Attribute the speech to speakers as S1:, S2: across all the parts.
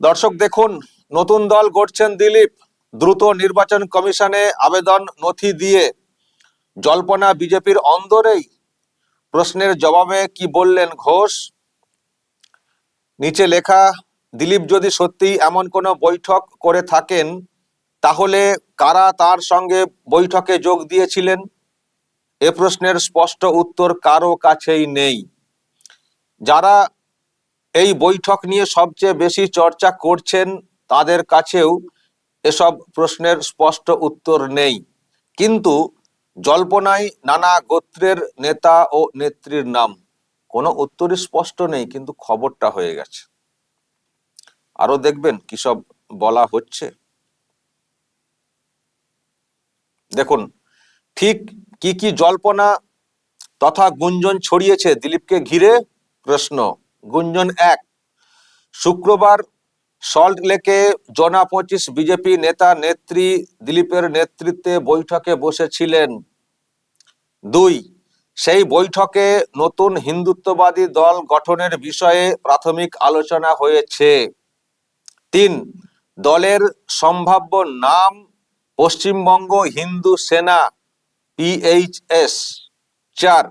S1: দর্শক দেখুন, নতুন দল গড়ছেন দিলীপ। দ্রুত নির্বাচন কমিশনে আবেদন নথি দিয়ে জল্পনা বিজেপির অন্দরেই। প্রশ্নের জবাবে কি বললেন ঘোষ? নিচে লেখা, দিলীপ যদি সত্যি এমন কোনো বৈঠক করে থাকেন, তাহলে কারা তার সঙ্গে বৈঠকে যোগ দিয়েছিলেন? এ প্রশ্নের স্পষ্ট উত্তর কারও কাছেই নেই। যারা এই বৈঠক নিয়ে সবচেয়ে বেশি চর্চা করছেন তাদের কাছেও এসব প্রশ্নের স্পষ্ট উত্তর নেই। কিন্তু জল্পনায় নানা গোত্রের নেতা ও নেত্রীর নাম, কোনো উত্তরই স্পষ্ট নেই, কিন্তু খবরটা হয়ে গেছে। আরও দেখবেন কি সব বলা হচ্ছে। দেখুন, ঠিক কি কি জল্পনা তথা গুঞ্জন ছড়িয়েছে দিলীপকে ঘিরে প্রশ্ন। গুঞ্জন এক, শুক্রবার সল্ট লেকে জনা পঁচিশ বিজেপি নেতা নেত্রী দিলীপের নেতৃত্বে বৈঠকে বসেছিলেন। দুই, সেই বৈঠকে নতুন হিন্দুত্ববাদী দল গঠনের বিষয়ে প্রাথমিক আলোচনা হয়েছে। তিন, দলের সম্ভাব্য নাম পশ্চিমবঙ্গ হিন্দু সেনা পিএইচএস চার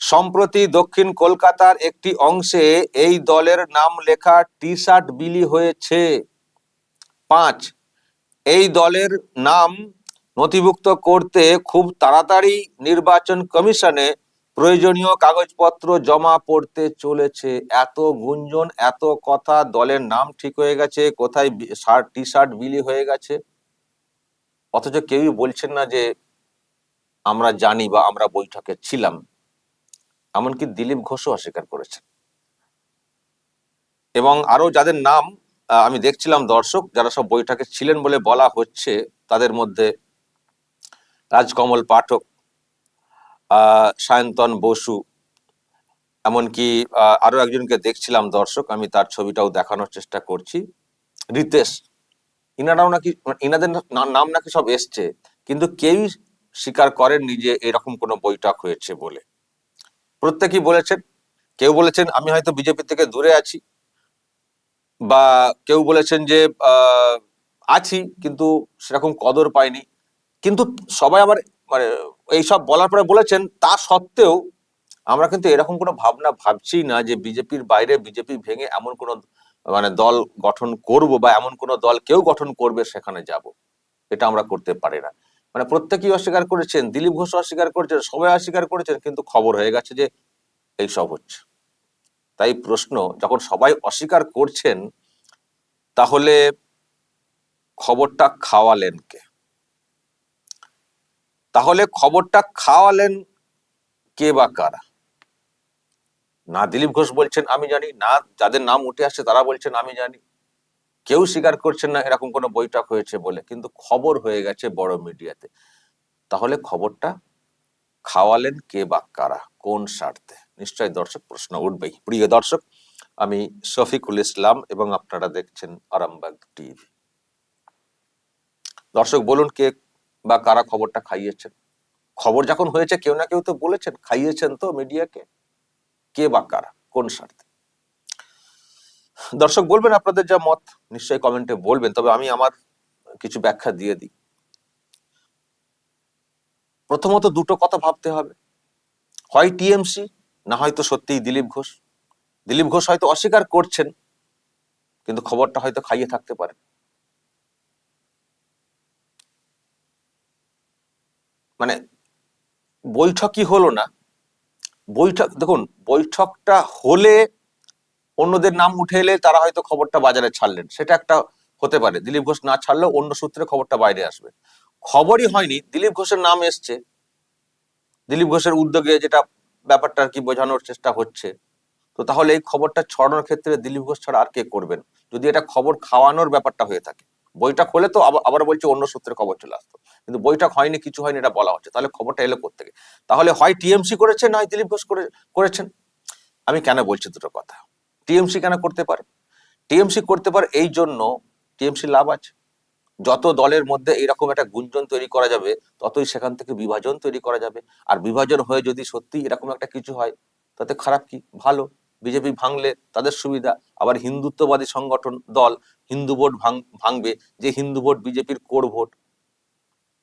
S1: সম্প্রতি দক্ষিণ কলকাতার একটি অংশে এই দলের নাম লেখা টি শার্ট বিলি হয়েছে। পাঁচ, এই দলের নাম নথিভুক্ত করতে খুব তাড়াতাড়ি নির্বাচন কমিশনে প্রয়োজনীয় কাগজপত্র জমা পড়তে চলেছে। এত গুঞ্জন, এত কথা, দলের নাম ঠিক হয়ে গেছে, কোথায় শার্ট টি শার্ট বিলি হয়ে গেছে? অথচ কেউই বলছেন না যে আমরা জানি বা আমরা বৈঠকে ছিলাম। এমনকি দিলীপ ঘোষও অস্বীকার করেছেন। এবং আরও যাদের নাম আমি দেখছিলাম দর্শক যারা সব বৈঠকে ছিলেন বলে বলা হচ্ছে তাদের মধ্যে রাজকমল পাঠক সায়ন্তন বসু এমনকি আহ, আরও একজনকে দেখছিলাম দর্শক আমি তার ছবিটাও দেখানোর চেষ্টা করছি। রিতেশ ইনারাও নাকি ইনাদের নাম নাকি সব এসছে কিন্তু কেউই স্বীকার করেননি যে এরকম কোনো বৈঠক হয়েছে বলে। প্রত্যেকেই বলেছেন, কেউ বলেছেন আমি হয়তো বিজেপি থেকে দূরে আছি, বা কেউ বলেছেন যে আছি, কিন্তু সেরকম কদর পাইনি। কিন্তু সবাই আবার মানে এইসব বলার পরে বলেছেন, তা সত্ত্বেও আমরা কিন্তু এরকম কোনো ভাবনা ভাবছি না যে বিজেপির বাইরে বিজেপি ভেঙে এমন কোনো মানে দল গঠন করব বা এমন কোনো দল কেউ গঠন করবে সেখানে যাব। এটা আমরা করতে পারি না। মানে প্রত্যেকেই অস্বীকার করেছেন, দিলীপ ঘোষ অস্বীকার করেছেন, সবাই অস্বীকার করেছেন, কিন্তু খবর হয়ে গেছে যে এই সব হচ্ছে। তাই প্রশ্ন, যখন সবাই অস্বীকার করছেন, তাহলে খবরটা খাওয়ালেন কে? তাহলে খবরটা খাওয়ালেন কে বা কারা? না দিলীপ ঘোষ বলছেন, আমি জানি, না যাদের নাম উঠে আসছে তারা বলছেন, আমি জানি। কেউ স্বীকার করছেন না এরকম কোনো বৈঠক হয়েছে বলে, কিন্তু খবর হয়ে গেছে বড় মিডিয়াতে। তাহলে খবরটা খাওয়ালেন কে বা কারা? কোন স্বার্থে? নিশ্চয় দর্শক, প্রশ্ন উঠবেই। প্রিয় দর্শক, আমি শফিকুল ইসলাম এবং আপনারা দেখছেন আরামবাগ টিভি। দর্শক, বলুন কে বা কারা খবরটা খাইয়েছেন? খবর যখন হয়েছে, কেউ না কেউ তো বলেছেন, খাইয়েছেন তো মিডিয়াকে। কে বা কারা? কোন স্বার্থে? দর্শক, বলবেন আপনাদের যা মত? নিশ্চয়ই কমেন্টে বলবেন, তবে আমি আমার কিছু ব্যাখ্যা দিয়ে দিই। প্রথমত দুটো কথা ভাবতে হবে। হয় টিএমসি, না হয়তো সত্যিই দিলীপ ঘোষ। দিলীপ ঘোষ হয়তো অস্বীকার করছেন, কিন্তু খবরটা হয়তো খাইয়ে থাকতে পারে। মানে বৈঠকই হলো না। বৈঠক, দেখুন, বৈঠকটা হলে অন্যদের নাম উঠে এলে তারা হয়তো খবরটা বাজারে ছাড়লেন। সেটা একটা হতে পারে। দিলীপ ঘোষ না ছাড়লেও অন্য সূত্রে খবরটা বাইরে আসবে। খবরই হয়নি। দিলীপ ঘোষের নাম এসছে। দিলীপ ঘোষের উদ্যোগে যেটা ব্যাপারটা আর কি বোঝানোর চেষ্টা হচ্ছে। তো তাহলে এই খবরটা ছড়ানোর ক্ষেত্রে দিলীপ ঘোষ ছাড়া আর কে করবেন? যদি এটা খবর খাওয়ানোর ব্যাপারটা হয়ে থাকে। বৈঠক হলে তো আবার বলছে অন্য সূত্রে খবর চলে আসতো। কিন্তু বৈঠক হয়নি, কিছু হয়নি, এটা বলা হচ্ছে। তাহলে খবরটা এলো কোথেকে তাহলে হয় টিএমসি করেছে, নয় দিলীপ ঘোষ করে, করেছেন? আমি কেন বলছি দুটো কথা? টিএমসি কেন করতে পারে? টিএমসি করতে পারে এই জন্য টিএমসি লাভ আছে। যত দলের মধ্যে এরকম একটা গুঞ্জন তৈরি করা যাবে, ততই সেখান থেকে বিভাজন তৈরি করা যাবে। আর বিভাজন হয়ে যদি সত্যি এরকম একটা কিছু হয়, তাতে খারাপ কি? ভালো। বিজেপি ভাঙলে তাদের সুবিধা। আবার হিন্দুত্ববাদী সংগঠন দল, হিন্দু ভোট ভাঙ- ভাঙবে যে হিন্দু ভোট বিজেপির কোর ভোট।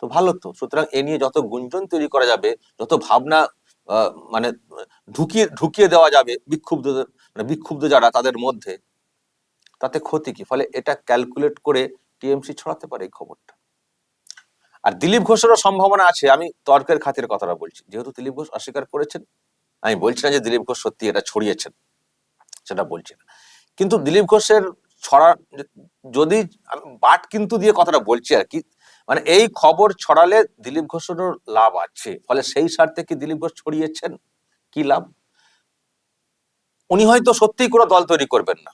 S1: তো ভালো তো। সুতরাং এ নিয়ে যত গুঞ্জন তৈরি করা যাবে, যত ভাবনা মানে ঢুকিয়ে ঢুকিয়ে দেওয়া যাবে বিক্ষুব্ধ মানে বিক্ষুব্ধ যারা তাদের মধ্যে। তাতে ক্ষতি কি? ফলে এটা ক্যালকুলেট করে টিএমসি ছড়াতে পারে এই খবরটা। আর দিলীপ ঘোষেরও সম্ভাবনা আছে। আমি তর্কের খাতির কথাটা বলছি। যেহেতু দিলীপ ঘোষ অস্বীকার করেছেন, আমি বলছি না যে দিলীপ ঘোষ সত্যি এটা ছড়িয়েছেন, সেটা বলছি না। কিন্তু দিলীপ ঘোষের ছড়া, যদি বাট কিন্তু দিয়ে কথাটা বলছি আর কি মানে এই খবর ছড়ালে দিলীপ ঘোষেরও লাভ আছে। ফলে সেই স্বার্থে কি দিলীপ ঘোষ ছড়িয়েছেন? কি লাভ? উনি হয়তো সত্যিই কোনো দল তৈরি করবেন না।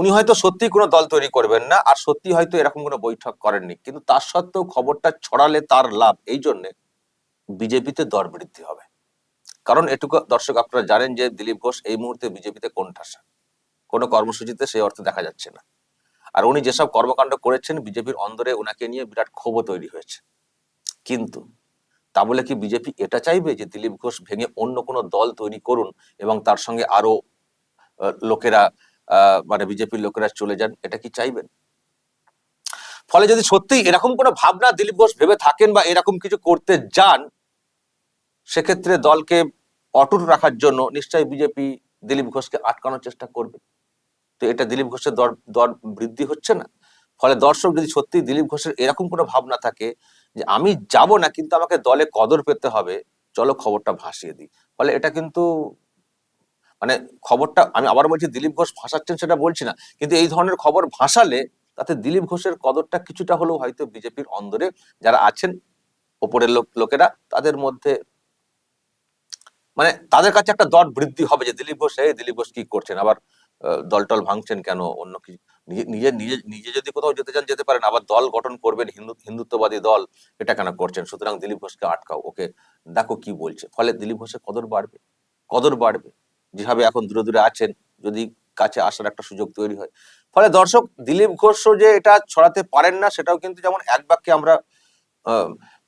S1: উনি হয়তো সত্যি কোনো দল তৈরি করবেন না আর সত্যি হয়তো এরকম কোনো বৈঠক করেননি। কিন্তু তার সত্ত্বেও খবরটা ছড়ালে তার লাভ, এই জন্যে বিজেপিতে দর বৃদ্ধি হবে। কারণ এটুকু দর্শক আপনারা জানেন যে দিলীপ ঘোষ এই মুহূর্তে বিজেপিতে কোন ঠাসা কোনো কর্মসূচিতে সেই অর্থে দেখা যাচ্ছে না। আর উনি যেসব কর্মকাণ্ড করেছেন, বিজেপির অন্দরে ওনাকে নিয়ে বিরাট ক্ষোভ তৈরি হয়েছে। কিন্তু তা বলে কি বিজেপি এটা চাইবে যে দিলীপ ঘোষ ভেঙে অন্য কোনো দল তৈরি করুন এবং তার সঙ্গে আরও লোকেরা মানে বিজেপির লোকেরা চলে যান, এটা কি চাইবেন? ফলে যদি সত্যি এরকম কোনো ভাবনা দিলীপ ঘোষ ভেবে থাকেন বা এরকম কিছু করতে যান, সেক্ষেত্রে দলকে অটুট রাখার জন্য নিশ্চয়ই বিজেপি দিলীপ ঘোষকে আটকানোর চেষ্টা করবে। তো এটা দিলীপ ঘোষের দর দর বৃদ্ধি হচ্ছে না? ফলে দর্শক যদি সত্যি দিলীপ ঘোষের এরকম কোনো ভাবনা থাকে যে আমি যাব না, কিন্তু আমাকে দলে কদর পেতে হবে, চলো খবরটা ভাসিয়ে দিই। ফলে এটা কিন্তু মানে খবরটা, আমি আবার বলছি দিলীপ ঘোষ ভাসাচ্ছেন সেটা বলছি না, কিন্তু এই ধরনের খবর ভাসালে তাতে দিলীপ ঘোষের কদরটা কিছুটা হলেও হয়তো বিজেপির অন্দরে যারা আছেন, ওপরের লোক, লোকেরা, তাদের মধ্যে মানে তাদের কাছে একটা দর বৃদ্ধি হবে যে দিলীপ ঘোষ, এই দিলীপ ঘোষ কি করছেন? আবার আহ, দল টল ভাঙছেন কেন? অন্য কিছু নিজে নিজে নিজে যদি কোথাও যেতে চান যেতে পারেন। আবার দল গঠন করবেন হিন্দু হিন্দুত্ববাদী দল এটা কেন করছেন? সুতরাং দিলীপ ঘোষকে আটকাও। ওকে দেখো কি বলছে। ফলে দিলীপ ঘোষের কদর বাড়বে। কদর বাড়বে। যেভাবে এখন দূরে দূরে আছেন যদি কাছে আসার একটা সুযোগ তৈরি হয়। ফলে দর্শক দিলীপ ঘোষও যে এটা ছড়াতে পারেন না সেটাও কিন্তু যেমন এক বাক্যে আমরা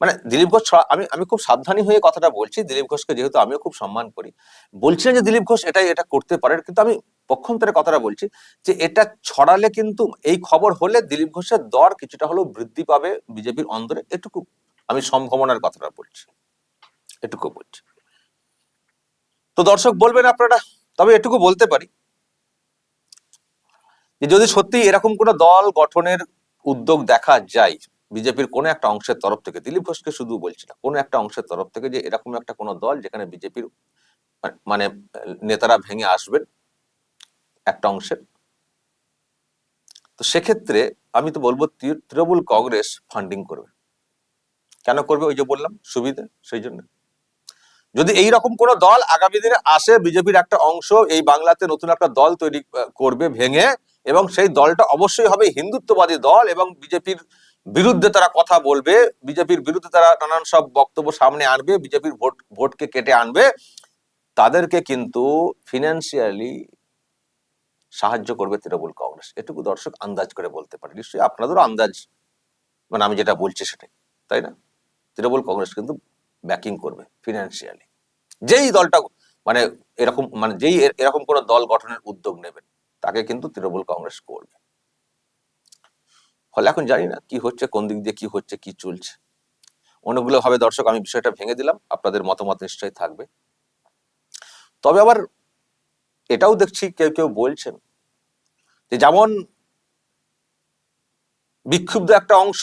S1: মানে দিলীপ ঘোষ ছড়া- আমি আমি খুব সাবধানী হয়ে কথাটা বলছি। দিলীপ ঘোষকে যেহেতু আমিও খুব সম্মান করি। বলছি না যে দিলীপ ঘোষ এটাই এটা করতে পারেন কিন্তু আমি পক্ষান্তরে কথাটা বলছি যে এটা ছড়ালে কিন্তু এই খবর হলে দিলীপ ঘোষের দর কিছুটা হলেও বৃদ্ধি পাবে বিজেপির অন্দরে। এটুকু আমি সম্ভাবনার কথাটা বলছি। এটুকু বলছি। তো দর্শক বলবেন আপনারা, তবে এটুকু বলতে পারি যে যদি সত্যি এরকম কোনো দল গঠনের উদ্যোগ দেখা যায় বিজেপির কোনো একটা অংশের তরফ থেকে, দিলীপ ঘোষকে শুধু বলছি না, কোনো একটা অংশের তরফ থেকে যে এরকম একটা কোনো দল যেখানে বিজেপির মানে নেতারা ভেঙে আসবেন একটা অংশের তো সেক্ষেত্রে আমি তো বলব তৃণমূল কংগ্রেস ফান্ডিং করবে। কেন করবে? ওই যে বললাম, সুবিধে, সেই জন্য। যদি এই রকম কোন দল আগামী দিনে আসে, বিজেপির একটা অংশ, এই বাংলাতে নতুন একটা দল তৈরি করবে, ভেঙে, এবং সেই দলটা অবশ্যই হবে হিন্দুত্ববাদী দল, এবং বিজেপির বিরুদ্ধে তারা কথা বলবে, বিজেপির বিরুদ্ধে তারা নানান সব বক্তব্য সামনে আনবে, বিজেপির ভোট, ভোটকে কেটে আনবে, তাদেরকে কিন্তু ফিনান্সিয়ালি সাহায্য করবে তৃণমূল কংগ্রেস। এটুকু দর্শক আন্দাজ করে বলতে পারে। নিশ্চয়ই আপনাদেরও আন্দাজ। মানে আমি যেটা বলছি সেটাই, তাই না? তৃণমূল কংগ্রেস কিন্তু ব্যাকিং করবে ফিনান্সিয়ালি যেই দলটা মানে এরকম মানে যেই এরকম কোন দল গঠনের উদ্যোগ নেবেন, তাকে কিন্তু তৃণমূল কংগ্রেস করবে। ফলে এখন জানি না কি হচ্ছে, কোন দিক দিয়ে কি হচ্ছে, কি চলছে। অনেকগুলো ভাবে দর্শক আমি বিষয়টা ভেঙে দিলাম, আপনাদের মতামত নিশ্চয়ই থাকবে। তবে আবার এটাও দেখছি কেউ কেউ বলছেন যে যেমন বিক্ষুব্ধ একটা অংশ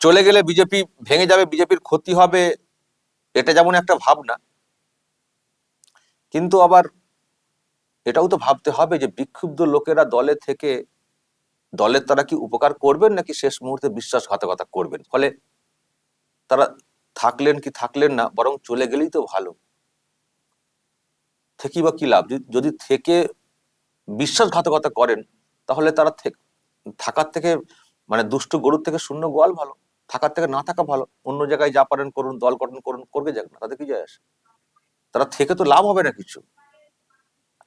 S1: চলে গেলে বিজেপি ভেঙে যাবে, বিজেপির ক্ষতি হবে, এটা যেমন একটা ভাবনা। কিন্তু আবার এটাও তো ভাবতে হবে যে বিক্ষুব্ধ লোকেরা দলে থেকে, দলের তারা কি উপকার করবেন নাকি শেষ মুহূর্তে বিশ্বাসঘাতকতা করবেন? ফলে তারা থাকলেন কি থাকলেন না, বরং চলে গেলেই তো ভালো। থেকেই বা কি লাভ? যদি- থেকে বিশ্বাসঘাতকতা করেন, তাহলে তারা থেক- থাকার থেকে মানে দুষ্ট গরুর থেকে শূন্য গোয়াল ভালো, থাকার থেকে না থাকা ভালো। অন্য জায়গায় যা পারেন করুন, দল গঠন করুন, করবে যাক না তাদের কি যায় আসে? তারা থেকে তো লাভ হবে না কিছু।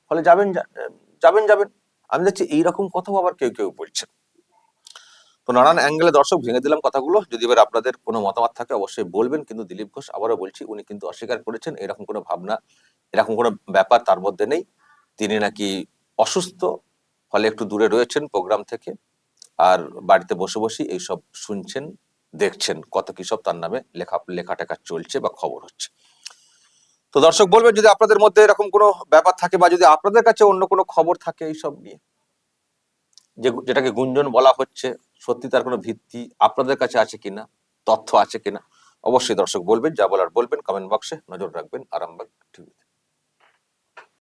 S1: ফলে যাবেন যাবেন যাবেন। আমি দেখছি এইরকম কথাও আবার কেউ কেউ বলছেন। তো নানান অ্যাঙ্গেলে দর্শক ভেঙে দিলাম কথাগুলো। যদি এবার আপনাদের কোনো মতামত থাকে, অবশ্যই বলবেন। কিন্তু দিলীপ ঘোষ আবারও বলছি, উনি কিন্তু অস্বীকার করেছেন, এরকম কোনো ভাবনা, এরকম কোনো ব্যাপার তার মধ্যে নেই। তিনি নাকি অসুস্থ, ফলে একটু দূরে রয়েছেন প্রোগ্রাম থেকে আর বাড়িতে বসে বসেই এইসব শুনছেন, দেখছেন কত কি সব তার নামে লেখা লেখা টেখা চলছে বা খবর হচ্ছে। তো দর্শক বলবেন, যদি আপনাদের মধ্যে এরকম কোনো ব্যাপার থাকে বা যদি আপনাদের কাছে অন্য কোনো খবর থাকে এইসব নিয়ে। যে যেটাকে গুঞ্জন বলা হচ্ছে, সত্যি তার কোনো ভিত্তি আপনাদের কাছে আছে কিনা, তথ্য আছে কিনা, অবশ্যই দর্শক বলবেন, যা বলার বলবেন কমেন্ট বক্সে নজর রাখবেন, আরামবাগ টিভিতে